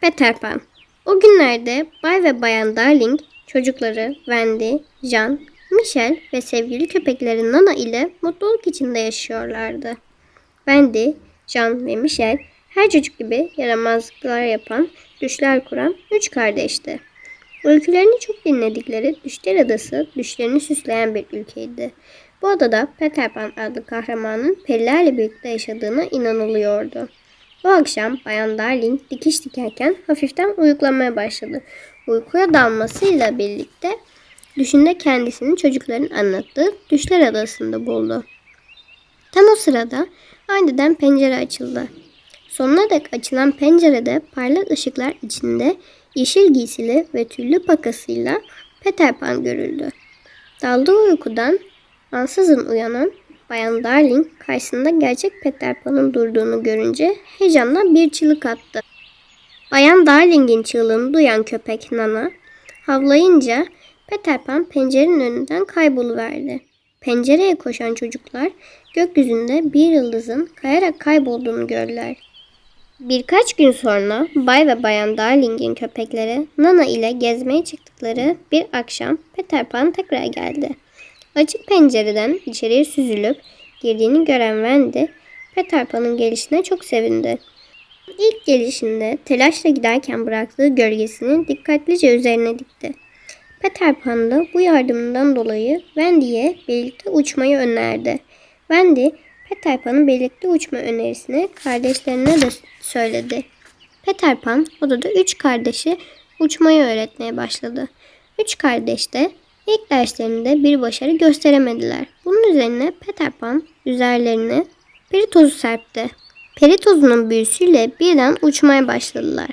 Peter Pan O günlerde Bay ve Bayan Darling çocukları Wendy, Jean, Michel ve sevgili köpekleri Nana ile mutluluk içinde yaşıyorlardı. Wendy, Jean ve Michel her çocuk gibi yaramazlıklar yapan, düşler kuran üç kardeşti. Öykülerini çok dinledikleri Düşler Adası düşlerini süsleyen bir ülkeydi. Bu adada Peter Pan adlı kahramanın perilerle birlikte yaşadığına inanılıyordu. O akşam Bayan Darling dikiş dikerken hafiften uyuklamaya başladı. Uykuya dalmasıyla birlikte düşünde kendisini çocukların anlattığı Düşler Adası'nda buldu. Tam o sırada aniden pencere açıldı. Sonuna dek açılan pencerede parlak ışıklar içinde yeşil giysili ve tüllü pakasıyla Peter Pan görüldü. Daldığı uykudan ansızın uyanan Bayan Darling karşısında gerçek Peter Pan'ın durduğunu görünce heyecanla bir çığlık attı. Bayan Darling'in çığlığını duyan köpek Nana havlayınca Peter Pan pencerenin önünden kayboluverdi. Pencereye koşan çocuklar gökyüzünde bir yıldızın kayarak kaybolduğunu gördüler. Birkaç gün sonra Bay ve Bayan Darling'in köpekleri Nana ile gezmeye çıktıkları bir akşam Peter Pan tekrar geldi. Açık pencereden içeriye süzülüp girdiğini gören Wendy Peter Pan'ın gelişine çok sevindi. İlk gelişinde telaşla giderken bıraktığı gölgesini dikkatlice üzerine dikti. Peter Pan da bu yardımından dolayı Wendy'ye birlikte uçmayı önerdi. Wendy, Peter Pan'ın birlikte uçma önerisini kardeşlerine de söyledi. Peter Pan odada üç kardeşi uçmayı öğretmeye başladı. Üç kardeş de ilk derslerinde bir başarı gösteremediler. Bunun üzerine Peter Pan üzerlerine peri tozu serpti. Peri tozunun büyüsüyle birden uçmaya başladılar.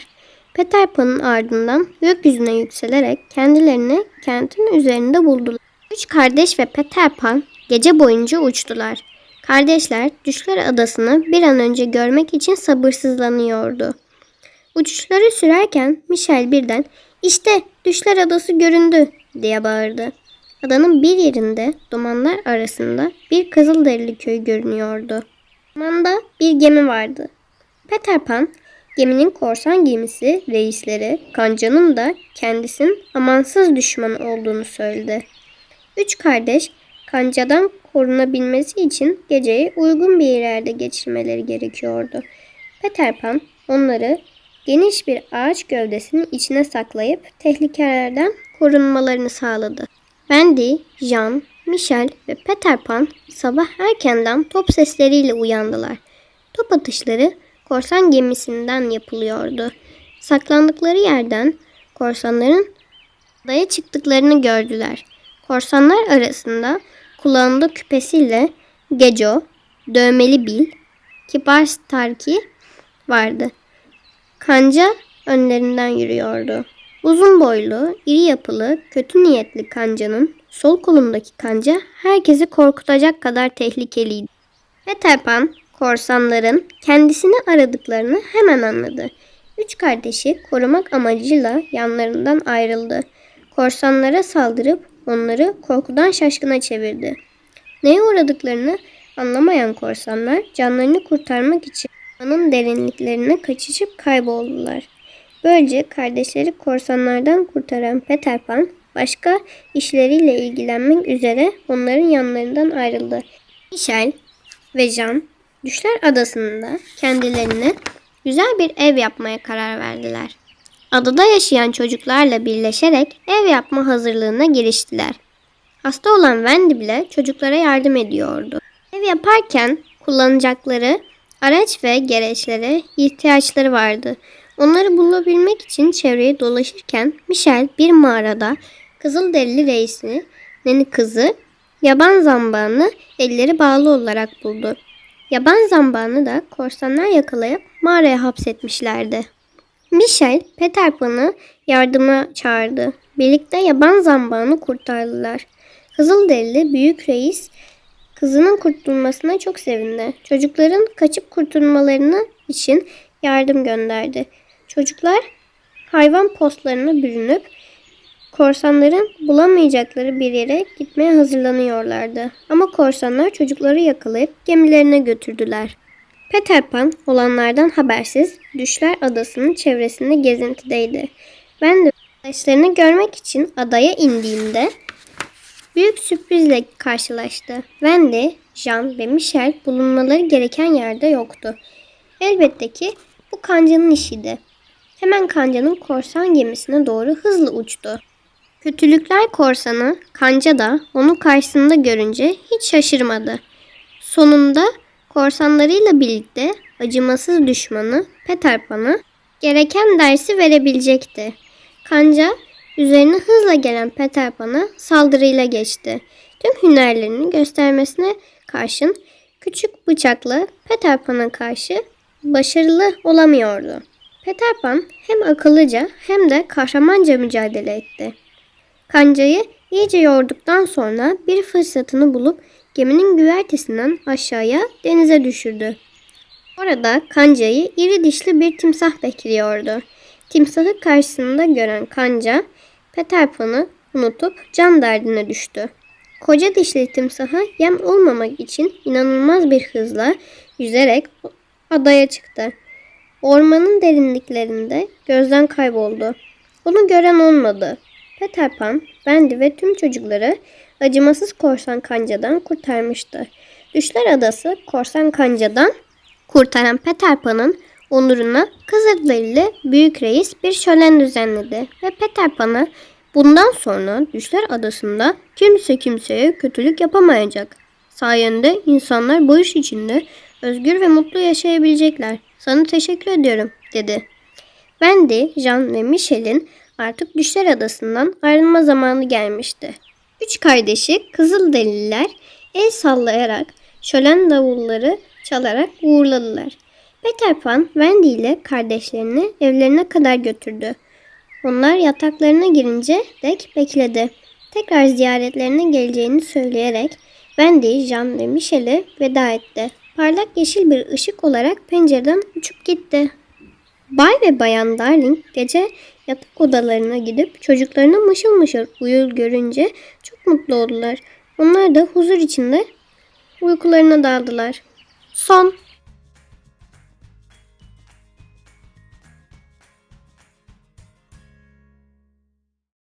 Peter Pan'ın ardından gökyüzüne yükselerek kendilerini kentin üzerinde buldular. Üç kardeş ve Peter Pan gece boyunca uçtular. Kardeşler Düşler Adası'nı bir an önce görmek için sabırsızlanıyordu. Uçuşları sürerken Michel birden işte Düşler Adası göründü diye bağırdı. Adanın bir yerinde dumanlar arasında bir Kızılderili köyü görünüyordu. Limanda bir gemi vardı. Peter Pan geminin korsan gemisi reisleri Kanca'nın da kendisinin amansız düşmanı olduğunu söyledi. Üç kardeş kancadan korunabilmesi için geceyi uygun bir yerde geçirmeleri gerekiyordu. Peter Pan onları geniş bir ağaç gövdesinin içine saklayıp tehlikelerden korunmalarını sağladı. Wendy, Jean, Michel ve Peter Pan sabah erkenden top sesleriyle uyandılar. Top atışları korsan gemisinden yapılıyordu. Saklandıkları yerden korsanların adaya çıktıklarını gördüler. Korsanlar arasında kulağında küpesiyle Geco, Dövmeli Bil, Kibar Starky vardı. Kanca önlerinden yürüyordu. Uzun boylu, iri yapılı, kötü niyetli kancanın sol kolundaki kanca herkesi korkutacak kadar tehlikeliydi. Peter Pan korsanların kendisini aradıklarını hemen anladı. Üç kardeşi korumak amacıyla yanlarından ayrıldı. Korsanlara saldırıp onları korkudan şaşkına çevirdi. Neye uğradıklarını anlamayan korsanlar canlarını kurtarmak için anın derinliklerine kaçışıp kayboldular. Böylece kardeşleri korsanlardan kurtaran Peter Pan başka işleriyle ilgilenmek üzere onların yanlarından ayrıldı. Michel ve Jean Düşler Adası'nda kendilerine güzel bir ev yapmaya karar verdiler. Adada yaşayan çocuklarla birleşerek ev yapma hazırlığına giriştiler. Hasta olan Wendy bile çocuklara yardım ediyordu. Ev yaparken kullanacakları araç ve gereçlere ihtiyaçları vardı. Onları bulabilmek için çevreyi dolaşırken Michel bir mağarada Kızılderili reisini, neni kızı, yaban zambağını elleri bağlı olarak buldu. Yaban zambağını da korsanlar yakalayıp mağaraya hapsetmişlerdi. Michel Peter Pan'ı yardıma çağırdı. Birlikte yaban zambağını kurtardılar. Kızılderili büyük reis kızının kurtulmasına çok sevindi. Çocukların kaçıp kurtulmalarını için yardım gönderdi. Çocuklar hayvan postlarına bürünüp korsanların bulamayacakları bir yere gitmeye hazırlanıyorlardı. Ama korsanlar çocukları yakalayıp gemilerine götürdüler. Peter Pan olanlardan habersiz Düşler Adası'nın çevresinde gezintideydi. Ben de arkadaşlarını görmek için adaya indiğimde büyük sürprizle karşılaştı. Wendy, Jean ve Michel bulunmaları gereken yerde yoktu. Elbette ki bu kancanın işiydi. Hemen kancanın korsan gemisine doğru hızlı uçtu. Kötülükler korsanı kanca da onu karşısında görünce hiç şaşırmadı. Sonunda korsanlarıyla birlikte acımasız düşmanı Peter Pan'a gereken dersi verebilecekti. Kanca üzerine hızla gelen Peter Pan'a saldırıyla geçti. Tüm hünerlerini göstermesine karşın küçük bıçakla Peter Pan'a karşı başarılı olamıyordu. Peter Pan hem akıllıca hem de kahramanca mücadele etti. Kancayı iyice yorduktan sonra bir fırsatını bulup geminin güvertesinden aşağıya denize düşürdü. Orada kancayı iri dişli bir timsah bekliyordu. Timsahı karşısında gören kanca Peter Pan'ı unutup can derdine düştü. Koca dişli timsaha yem olmamak için inanılmaz bir hızla yüzerek adaya çıktı. Ormanın derinliklerinde gözden kayboldu. Bunu gören olmadı. Peter Pan, Wendy ve tüm çocukları acımasız korsan kancadan kurtarmıştı. Düşler Adası korsan kancadan kurtaran Peter Pan'ın onuruna Kızılderili Büyük Reis bir şölen düzenledi ve Peter Pan'a bundan sonra Düşler Adası'nda kimse kimseye kötülük yapamayacak. Sayende insanlar barış içinde özgür ve mutlu yaşayabilecekler. Sana teşekkür ediyorum dedi. Wendy, Jean ve Michel'in artık Düşler Adası'ndan ayrılma zamanı gelmişti. Üç kardeşi Kızılderililer el sallayarak şölen davulları çalarak uğurladılar. Peter Pan Wendy ile kardeşlerini evlerine kadar götürdü. Onlar yataklarına girince dek bekledi. Tekrar ziyaretlerine geleceğini söyleyerek Wendy, Jean ve Michel'e veda etti. Parlak yeşil bir ışık olarak pencereden uçup gitti. Bay ve Bayan Darling gece yatak odalarına gidip çocuklarını mışıl mışıl uyur görünce çok mutlu oldular. Onlar da huzur içinde uykularına daldılar. Son